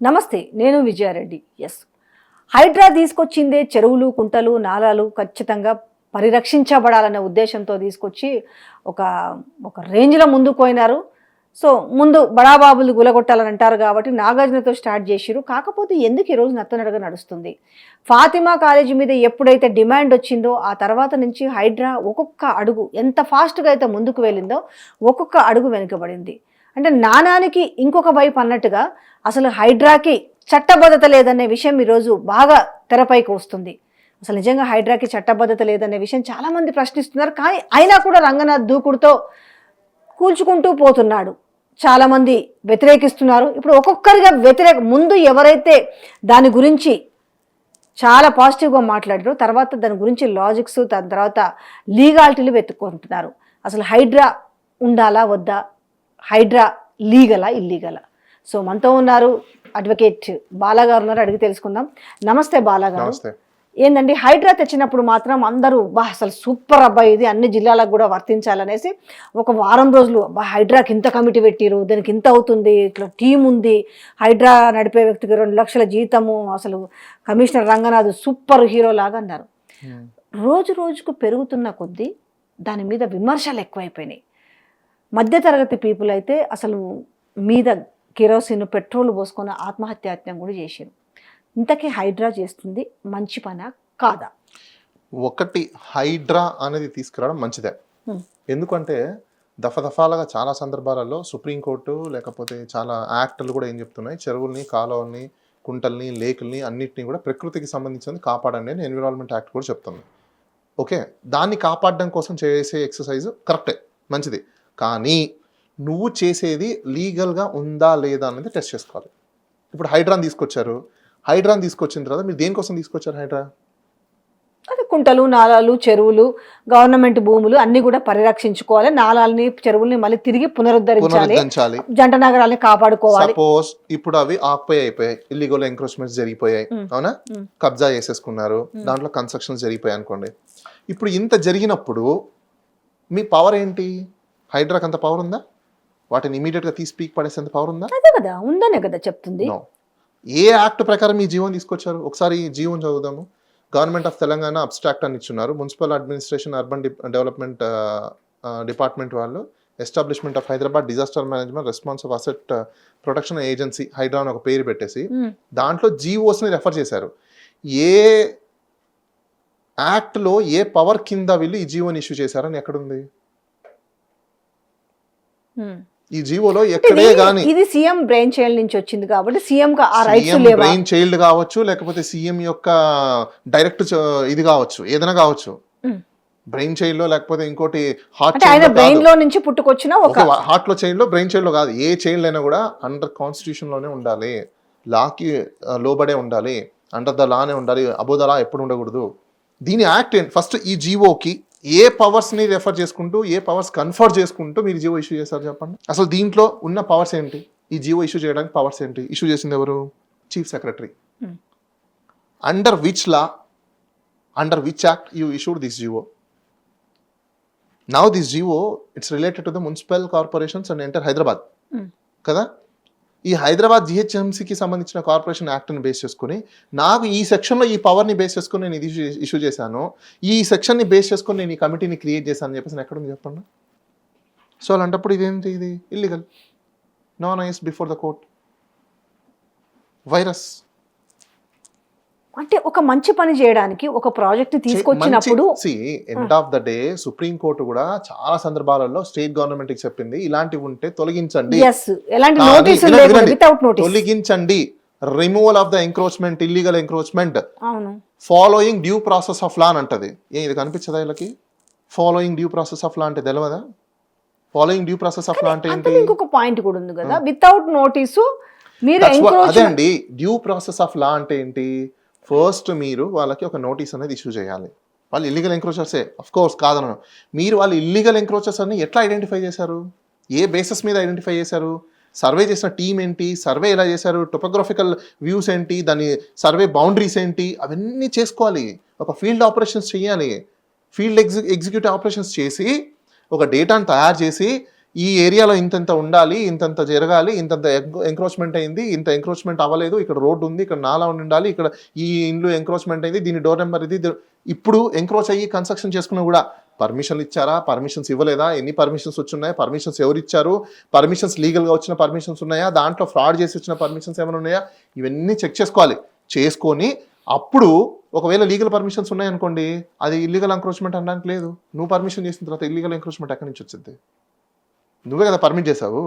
నమస్తే నేను విజయారెడ్డి. ఎస్ హైడ్రా తీసుకొచ్చిందే చెరువులు కుంటలు నాలాలు ఖచ్చితంగా పరిరక్షించబడాలనే ఉద్దేశంతో తీసుకొచ్చి ఒక ఒక రేంజ్లో ముందుకు పోయినారు. సో ముందు బడాబాబులు గులగొట్టాలని అంటారు కాబట్టి నాగార్జునతో స్టార్ట్ చేసిరు కాకపోతే ఎందుకు ఈరోజు నత్తనడగ నడుస్తుంది? ఫాతిమా కాలేజీ మీద ఎప్పుడైతే డిమాండ్ వచ్చిందో ఆ తర్వాత నుంచి హైడ్రా ఒక్కొక్క అడుగు ఎంత ఫాస్ట్గా అయితే ముందుకు వెళ్ళిందో ఒక్కొక్క అడుగు వెనుకబడింది. అంటే నాణానికి ఇంకొక వైపు అన్నట్టుగా అసలు హైడ్రాకి చట్టబద్ధత లేదనే విషయం ఈరోజు బాగా తెరపైకి వస్తుంది. అసలు నిజంగా హైడ్రాకి చట్టబద్ధత లేదనే విషయం చాలామంది ప్రశ్నిస్తున్నారు. కానీ అయినా కూడా రంగనాథ్ దూకుడుతో కూల్చుకుంటూ పోతున్నాడు. చాలామంది వ్యతిరేకిస్తున్నారు. ఇప్పుడు ఒక్కొక్కరిగా వ్యతిరేక ముందు ఎవరైతే దాని గురించి చాలా పాజిటివ్గా మాట్లాడారు తర్వాత దాని గురించి లాజిక్స్ దాని తర్వాత లీగాలిటీలు వెతుక్కుంటున్నారు. అసలు హైడ్రా ఉండాలా వద్దా? హైడ్రా లీగలా ఇల్లీగలా. సో మనతో ఉన్నారు అడ్వకేట్ బాలా గారు ఉన్నారు అడిగి తెలుసుకుందాం. నమస్తే బాలా గారు నమస్తే. ఏందండి హైడ్రా తెచ్చినప్పుడు మాత్రం అందరూ బా అసలు సూపర్ అబ్బాయి ఇది అన్ని జిల్లాలకు కూడా వర్తించాలనేసి ఒక వారం రోజులు బా హైడ్రాకి ఇంత కమిటీ పెట్టిరు దానికి ఇంత అవుతుంది ఇట్లా టీం ఉంది హైడ్రా నడిపే వ్యక్తికి రెండు లక్షల జీతము అసలు కమిషనర్ రంగనాథ్ సూపర్ హీరో లాగా అన్నారు. రోజు రోజుకు పెరుగుతున్న కొద్దీ దాని మీద విమర్శలు ఎక్కువైపోయినాయి. మధ్యతరగతి పీపుల్ అయితే అసలు మీద కిరోసిన్ పెట్రోల్ పోసుకొని ఆత్మహత్యాయత్నం కూడా చేశారు. ఇంతకీ హైడ్రా చేస్తుంది మంచి పనా కాదా? ఒకటి హైడ్రా అనేది తీసుకురావడం మంచిదే. ఎందుకంటే దఫదఫాలుగా చాలా సందర్భాలలో సుప్రీంకోర్టు లేకపోతే చాలా యాక్టులు కూడా ఏం చెప్తున్నాయి చెరువుల్ని కాలువల్ని కుంటల్ని లేకుల్ని అన్నిటిని కూడా ప్రకృతికి సంబంధించింది కాపాడండి అని ఎన్విరాన్మెంట్ యాక్ట్ కూడా చెప్తుంది. ఓకే దాన్ని కాపాడడం కోసం చేసే ఎక్సర్సైజ్ కరెక్టే మంచిది. కానీ నువ్వు చేసేది లీగల్గా ఉందా లేదా అనేది టెస్ట్ చేసుకోవాలి. ఇప్పుడు హైడ్రాన్ తీసుకొచ్చారు. హైడ్రాన్ తీసుకొచ్చిన తర్వాత మీరు దేనికోసం తీసుకొచ్చారు హైడ్రా? అది కుంటలు నాలాలు చెరువులు గవర్నమెంట్ భూములు అన్ని కూడా పరిరక్షించుకోవాలి. నాలాలని చెరువుల్ని మళ్ళీ తిరిగి పునరుద్ధరించాలి. పునరుద్ధరించాలి. జంట నగరాల్ని కాపాడుకోవాలి. సపోజ్ ఇప్పుడు అవి ఆకుపోయి అయిపోయాయి. ఇల్లీగల్ ఎంక్రోచ్మెంట్స్ జరిగిపోయాయి. అవునా. కబ్జా చేసేసుకున్నారు. దాంట్లో కన్స్ట్రక్షన్స్ జరిగిపోయాయి అనుకోండి. ఇప్పుడు ఇంత జరిగినప్పుడు మీ పవర్ ఏంటి? హైడ్రాక్ అంత పవర్ ఉందా? వాటిని ఇమీడియట్గా తీసి పీక్ పడేసేంత పవర్ ఉందా? అదే కదా ఉందనే కదా చెప్తుంది. ఏ యాక్ట్ ప్రకారం ఈ జీవోని తీసుకొచ్చారు? ఒకసారి ఈ జీవోని చదువుదాము. గవర్నమెంట్ ఆఫ్ తెలంగాణ అబ్స్ట్రాక్ట్ అని ఇచ్చున్నారు. Municipal administration urban development department వాళ్ళు establishment of Hyderabad disaster management response of asset protection agency HYDRAA అని ఒక పేరు పెట్టేసి ఉమ్, దాంట్లో జీవోస్ని రెఫర్ చేశారు. ఏ యాక్ట్లో ఏ పవర్ కింద వీళ్ళు ఈ జీవోని ఇష్యూ చేశారని ఎక్కడుంది. ఈ జీవోలో ఎక్కడే కానీ ఇది సీఎం బ్రెయిన్ చైల్డ్ నుంచి వచ్చింది కాబట్టి సీఎం కి ఆ రైట్స్ సీఎం లేవా? బ్రెయిన్ చైల్డ్ కావచ్చు లేకపోతే సీఎం యొక్క డైరెక్ట్ ఇది కావచ్చు ఏదైనా కావచ్చు. బ్రెయిన్ చైల్డ్లో లేకపోతే ఇంకోటి హార్ట్ ఆయన బ్రెయిన్లో నుంచి పుట్టుకొచ్చిన ఒక హార్ట్లో చైల్డ్లో బ్రెయిన్ చైల్డ్లో కాదు. ఏ చైల్డ్ అయినా కూడా అండర్ కాన్స్టిట్యూషన్లోనే ఉండాలి. లాకి లోబడే ఉండాలి. అండర్ ద లానే ఉండాలి. అబో ద లా ఎప్పుడు ఉండకూడదు. దీని యాక్ట్ ఫస్ట్ ఈ జీవోకి ఏ పవర్స్ని రెఫర్ చేసుకుంటూ ఏ పవర్స్ కన్ఫర్ట్ చేసుకుంటూ మీరు జీవో ఇష్యూ చేస్తారు చెప్పండి? అసలు దీంట్లో ఉన్న పవర్స్ ఏంటి? ఈ జీవో ఇష్యూ చేయడానికి పవర్స్ ఏంటి? ఇష్యూ చేసింది ఎవరు? Chief secretary. Under which law under which act you issued this GO now this GO it's related to the municipal corporations and enter Hyderabad. కదా? ఈ హైదరాబాద్ జిహెచ్ఎంసీకి సంబంధించిన కార్పొరేషన్ యాక్ట్ని బేస్ చేసుకుని నాకు ఈ సెక్షన్లో ఈ పవర్ని బేస్ చేసుకుని నేను ఇది ఇష్యూ చేశాను. ఈ సెక్షన్ని బేస్ చేసుకుని నేను ఈ కమిటీని క్రియేట్ చేశాను అని చెప్పేసి నేను ఎక్కడుంది చెప్పండి? సో అలాంటప్పుడు ఇదేంటి ఇది? Illegal non ice before the court virus అంటే ఒక మంచి పని చేయడానికి ఒక ప్రాజెక్ట్ తీసుకొచ్చినప్పుడు end of the day supreme court కూడా చాలా సందర్భాలలో స్టేట్ గవర్నమెంట్కి చెప్పింది ఇలాంటివి ఉంటే తొలగించండి. తొలగించండి. Removal of the encroachment illegal encroachment following due process of law అని అంటది. ఏ ఇది కనిపించదా వీళ్ళకి? Following due process of law అంటే తెలియదా following due process of law అంటే ఏంటి? ఇంకొక పాయింట్ కూడా ఉంది కదా. వితౌట్ నోటీసు మీరు అదే అండి. డ్యూ ప్రాసెస్ ఆఫ్ లా అంటే ఏంటి? ఫస్ట్ మీరు వాళ్ళకి ఒక నోటీస్ అనేది ఇష్యూ చేయాలి. వాళ్ళు ఇల్లీగల్ ఎంక్రోచర్సే అఫ్ కోర్స్ కాదను మీరు వాళ్ళు ఇల్లీగల్ ఎంక్రోచర్స్ అని ఎట్లా ఐడెంటిఫై చేశారు? ఏ బేసిస్ మీద ఐడెంటిఫై చేశారు? సర్వే చేసిన టీం ఏంటి? సర్వే ఎలా చేశారు? టొపోగ్రఫికల్ వ్యూస్ ఏంటి? దాని సర్వే బౌండరీస్ ఏంటి? అవన్నీ చేసుకోవాలి. ఒక ఫీల్డ్ ఆపరేషన్స్ చేయాలి. ఫీల్డ్ ఎగ్జి ఎగ్జిక్యూటివ్ ఆపరేషన్స్ చేసి ఒక డేటాను తయారు చేసి ఈ ఏరియాలో ఇంతంత ఉండాలి ఇంతంత జరగాలి ఇంతంత ఎంక్రోచ్మెంట్ అయింది ఇంత ఎంక్రోచ్మెంట్ అవ్వలేదు ఇక్కడ రోడ్డు ఉంది ఇక్కడ నాలా ఉండాలి ఇక్కడ ఈ ఇండ్లు ఎంక్రోచ్మెంట్ అయింది దీని డోర్ నెంబర్ ఇది ఇప్పుడు ఎంక్రోచ్ అయ్యి కన్స్ట్రక్షన్ చేసుకున్నా కూడా పర్మిషన్లు ఇచ్చారా? పర్మిషన్స్ ఇవ్వలేదా? ఎన్ని పర్మిషన్స్ వచ్చున్నాయి పర్మిషన్స్ ఎవరు ఇచ్చారు పర్మిషన్స్ లీగల్గా వచ్చిన పర్మిషన్స్ ఉన్నాయా? దాంట్లో ఫ్రాడ్ చేసి వచ్చిన పర్మిషన్స్ ఏమైనా ఉన్నాయా? ఇవన్నీ చెక్ చేసుకోవాలి. చేసుకొని అప్పుడు ఒకవేళ లీగల్ పర్మిషన్స్ ఉన్నాయనుకోండి అది ఇల్లీగల్ ఎంక్రోచ్మెంట్ అనడానికి లేదు. నువ్వు పర్మిషన్ చేసిన తర్వాత ఇల్లీగల్ ఎంక్రోచ్మెంట్ ఎక్కడి నుంచి వచ్చింది? నువ్వే కదా పర్మిట్ చేసావు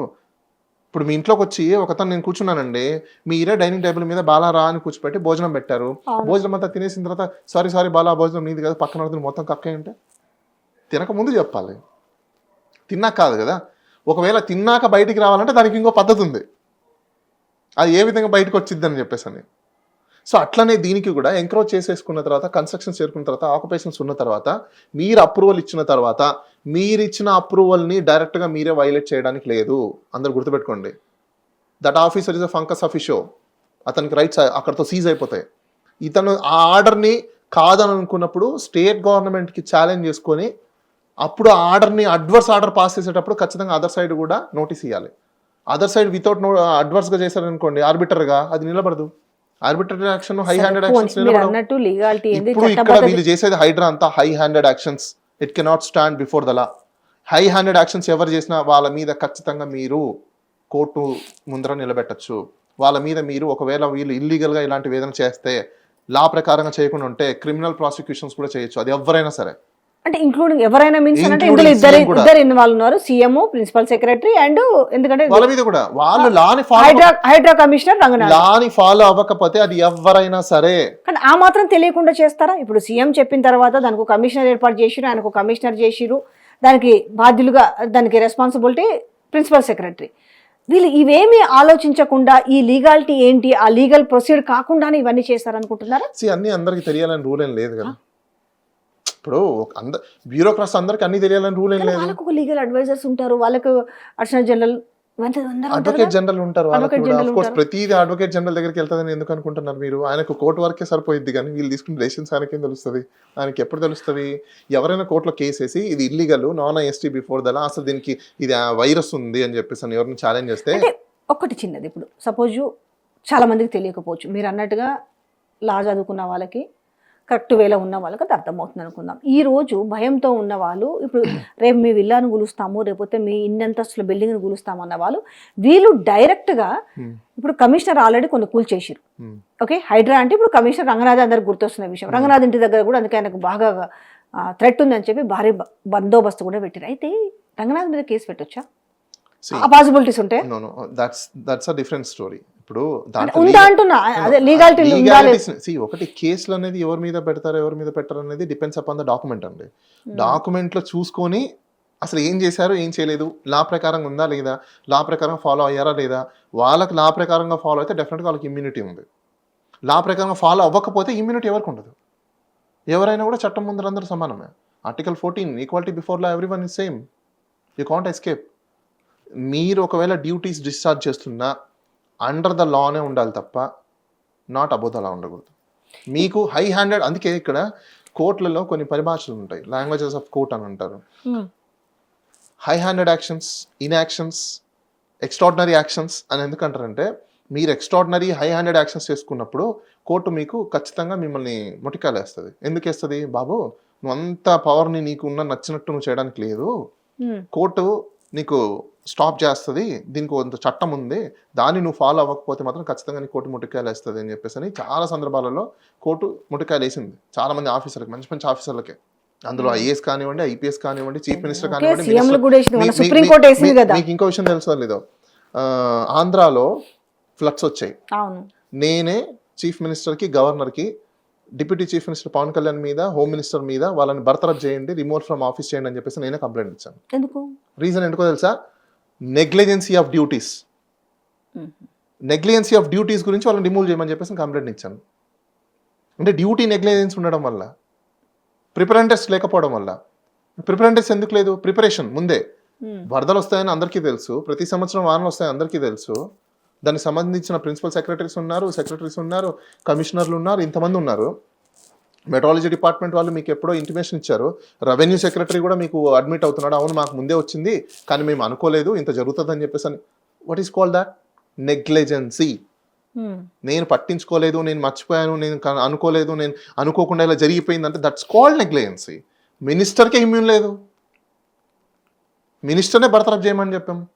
ఇప్పుడు మీ ఇంట్లోకి వచ్చి ఒకతను నేను కూర్చున్నానండి మీరే డైనింగ్ టేబుల్ మీద బాలారా అని కూర్చోపెట్టి భోజనం పెట్టారు. భోజనం అంతా తినేసిన తర్వాత సారీ సారీ బాలా భోజనం నీది కదా పక్కన మొత్తం కక్కే అంటే? తినక ముందు చెప్పాలి. తిన్నాక కాదు కదా. ఒకవేళ తిన్నాక బయటికి రావాలంటే దానికి ఇంకో పద్ధతి ఉంది. అది ఏ విధంగా బయటకు వచ్చింది అని చెప్పేసి అని. సో అట్లనే దీనికి కూడా ఎంక్రోచ్ చేసేసుకున్న తర్వాత కన్స్ట్రక్షన్ చేరుకున్న తర్వాత ఆక్యుపేషన్స్ ఉన్న తర్వాత మీరు అప్రూవల్ ఇచ్చిన తర్వాత మీరు ఇచ్చిన అప్రూవల్ని డైరెక్ట్గా మీరే వైలేట్ చేయడానికి లేదు. అందరు గుర్తుపెట్టుకోండి. That officer is a functus officio అతనికి రైట్స్ అక్కడతో సీజ్ అయిపోతాయి. ఇతను ఆ ఆర్డర్ని కాదని అనుకున్నప్పుడు స్టేట్ గవర్నమెంట్కి ఛాలెంజ్ చేసుకొని అప్పుడు ఆ ఆర్డర్ని అడ్వర్స్ ఆర్డర్ పాస్ చేసేటప్పుడు ఖచ్చితంగా అదర్ సైడ్ కూడా నోటీస్ ఇవ్వాలి అదర్ సైడ్ వితౌట్ నో అడ్వర్స్గా చేశారనుకోండి ఆర్బిటర్గా అది నిలబడదు. Arbitrary action high handed actions అన్నట్టు లీగాలిటీ ఏంది? ఇప్పుడు ఇక్కడ వీళ్ళు చేసేది హైడ్రా అంతా high handed actions it cannot stand before the law high handed actions ఎవరు చేసినా వాళ్ళ మీద ఖచ్చితంగా మీరు కోర్టు ముందర నిలబెట్టచ్చు. వాళ్ళ మీద మీరు ఒకవేళ వీళ్ళు ఇల్లీగల్గా ఇలాంటివి ఏదైనా చేస్తే లా ప్రకారంగా చేయకుండా ఉంటే క్రిమినల్ ప్రాసిక్యూషన్స్ కూడా చేయొచ్చు. అది ఎవరైనా సరే. అంటే ఇంక్లూడింగ్ ఎవరైనా మీన్స్ అంటే ఇందులో ఇద్దరు. ఇద్దరు ఇన్వాల్వ్ ఉన్నారు. సీఎం ప్రిన్సిపల్ సెక్రటరీ అండ్ ఎందుకంటే వాళ్ళ మీద కూడా. వాళ్ళు లాని follow HYDRAA HYDRAA commissioner Ranganath. లాని follow అవ్వకపోతే అది ఎవరైనా సరే. కానీ ఆ మాత్రం తెలియకుండా చేస్తారా? ఇప్పుడు సీఎం చెప్పిన తర్వాత దానికి కమిషనర్ ఏర్పాటు చేసిరు ఆయనకు కమిషనర్ చేసిరు దానికి బాధ్యులుగా దానికి రెస్పాన్సిబిలిటీ ప్రిన్సిపల్ సెక్రటరీ వీళ్ళు ఇవేమీ ఆలోచించకుండా ఈ లీగాలిటీ ఏంటి ఆ లీగల్ ప్రొసీడ్ కాకుండానే ఇవన్నీ చేస్తారనుకుంటున్నారా? అన్ని అందరికి తెలియాలని రూల్ ఏం లేదు కదా. ఇప్పుడు అంద బ్యూరోక్రాట్స్ అందరికి అన్ని తెలియాలని రూల్ ఏం లేదు. వాళ్ళకు లీగల్ అడ్వైజర్స్ ఉంటారు వాళ్ళకు అడిషనల్ జనరల్ అడ్వకేట్ జనరల్ ఉంటారు కోర్స్. ప్రతిదీ అడ్వకేట్ జనరల్ దగ్గరికి వెళ్తుందని ఎందుకు అనుకుంటున్నారు మీరు? ఆయనకు కోర్టు వరకే సరిపోయిద్ది కానీ వీళ్ళు తీసుకున్న డెసిషన్స్ ఆయనకేం తెలుస్తుంది? ఆయనకి ఎప్పుడు తెలుస్తుంది? ఎవరైనా కోర్టులో కేసు వేసి ఇది ఇల్లీగల్ నాన్ ఎస్టీ బిఫోర్ దలా అసలు దీనికి ఇది వైరస్ ఉంది అని చెప్పేసి అని ఎవరిని ఛాలెంజ్ చేస్తే ఒకటి చిన్నది ఇప్పుడు. సపోజ్ చాలా మందికి తెలియకపోవచ్చు. మీరు అన్నట్టుగా లా చదువుకున్న వాళ్ళకి కరెక్ట్ వేలో ఉన్న వాళ్ళకి అది అర్థమవుతుంది అనుకుందాం ఈ రోజు భయంతో ఉన్న వాళ్ళు ఇప్పుడు రేపు మీ విల్లాను గులుస్తాము రేపోతే మీ ఇన్నంతస్తుల బిల్డింగ్ని గులుస్తాము అన్న వాళ్ళు వీళ్ళు డైరెక్ట్గా. ఇప్పుడు కమిషనర్ ఆల్రెడీ కొన్ని కూల్చేసిరు Hmm. ఓకే? హైడ్రా అంటే ఇప్పుడు కమిషనర్ రంగనాథ్ అందరికి గుర్తొస్తున్న విషయం. రంగనాథ్ ఇంటి దగ్గర కూడా అందుకే ఆయనకు బాగా థ్రెట్ ఉందని చెప్పి భారీ బందోబస్తు కూడా పెట్టారు అయితే రంగనాథ్ మీద కేసు పెట్టొచ్చా? ఆ పాసిబిలిటీస్ ఉంటే? No, no, that's that's a different story. ఇప్పుడు ఉందా అంటున్నా? అదే లీగాలిటీ ఒకటి కేసులు అనేది ఎవరి మీద పెడతారు ఎవరి మీద పెట్టారు అనేది డిపెండ్స్ అపాన్ ద డాక్యుమెంట్ అండి. డాక్యుమెంట్లో చూసుకొని అసలు ఏం చేశారు ఏం చేయలేదు లా ప్రకారం ఉందా లేదా లా ప్రకారం ఫాలో అయ్యారా లేదా వాళ్ళకి లా ప్రకారంగా ఫాలో అయితే డెఫినెట్గా వాళ్ళకి ఇమ్యూనిటీ ఉంది. లా ప్రకారంగా ఫాలో అవ్వకపోతే ఇమ్యూనిటీ ఎవరికి ఉండదు. ఎవరైనా కూడా చట్టం ముందర అందరూ సమానమే. Article fourteen equality before law every one is same you can't escape మీరు ఒకవేళ డ్యూటీస్ డిశ్చార్జ్ చేస్తున్నా అండర్ ద లానే ఉండాలి తప్ప నాట్ అబౌ ద లా ఉండకూడదు. మీకు హై హ్యాండెడ్ అందుకే ఇక్కడ కోర్టులలో కొన్ని పరిభాషలు ఉంటాయి. లాంగ్వేజెస్ ఆఫ్ కోర్ట్ అని అంటారు. High handed actions inactions extraordinary actions అని ఎందుకంటారంటే మీరు ఎక్స్ట్రాడినరీ హై హ్యాండెడ్ యాక్షన్స్ చేసుకున్నప్పుడు కోర్టు మీకు ఖచ్చితంగా మిమ్మల్ని ముటికాలేస్తుంది ఎందుకు వేస్తుంది? బాబు నువ్వు అంత పవర్ని నీకు ఉన్న నచ్చినట్టు నువ్వు చేయడానికి లేదు. Hmm. కోర్టు నీకు స్టాప్ చేస్తుంది దీనికి కొంత చట్టం ఉంది దాన్ని నువ్వు ఫాలో అవ్వకపోతే మాత్రం ఖచ్చితంగా నీ కోర్టు ముటికాయలు వేస్తుంది అని చెప్పేసి అని చాలా సందర్భాలలో కోర్టు ముటికాయలు వేసింది. చాలా మంది ఆఫీసర్లకు మంచి మంచి ఆఫీసర్లకే. అందులో ఐఏఎస్ కానివ్వండి ఐపీఎస్ కానివ్వండి చీఫ్ మినిస్టర్ ఓకే కానివ్వండి మీకు ఇంకో విషయం తెలుసో లేదో? ఆంధ్రాలో ఫ్లడ్స్ వచ్చాయి. నేనే చీఫ్ మినిస్టర్కి గవర్నర్కి deputy chief minister Pawan Kalyan మీద హోమ్ మినిస్టర్ మీద వాళ్ళని బర్తరఫ్ చేయండి రిమూవ్ ఫ్రమ్ ఆఫీస్ చేయండి అని చెప్పేసి నేనే కంప్లైంట్ ఇచ్చాను. ఎందుకు? రీజన్ ఎందుకో తెలుసా? Negligence of duties. Negligence of duties గురించి వాళ్ళని రిమూవ్ చేయమని చెప్పేసి కంప్లైంట్ ఇచ్చాను. అంటే డ్యూటీ నెగ్లిజెన్స్ ఉండడం వల్ల ప్రిపరెంటెస్ లేకపోవడం వల్ల. ప్రిపరెంటెస్ ఎందుకు లేదు? ప్రిపరేషన్ ముందే. వరదలు వస్తాయని అందరికీ తెలుసు ప్రతి సంవత్సరం వానలు వస్తాయని అందరికీ తెలుసు. దానికి సంబంధించిన ప్రిన్సిపల్ సెక్రటరీస్ ఉన్నారు సెక్రటరీస్ ఉన్నారు కమిషనర్లు ఉన్నారు ఇంతమంది ఉన్నారు. మెట్రాలజీ డిపార్ట్మెంట్ వాళ్ళు మీకు ఎప్పుడో ఇంటిమేషన్ ఇచ్చారు. రెవెన్యూ సెక్రటరీ కూడా మీకు అడ్మిట్ అవుతున్నాడు. అవును మాకు ముందే వచ్చింది కానీ మేము అనుకోలేదు ఇంత జరుగుతుందని చెప్పేసి అని. What is call that negligence. నేను పట్టించుకోలేదు నేను మర్చిపోయాను నేను అనుకోలేదు నేను అనుకోకుండా ఇలా జరిగిపోయిందంటే దట్స్ కాల్డ్ నెగ్లెజెన్సీ మినిస్టర్కే ఇమ్యూన్ లేదు. మినిస్టర్నే బర్తరఫ్ చేయమని చెప్పాం.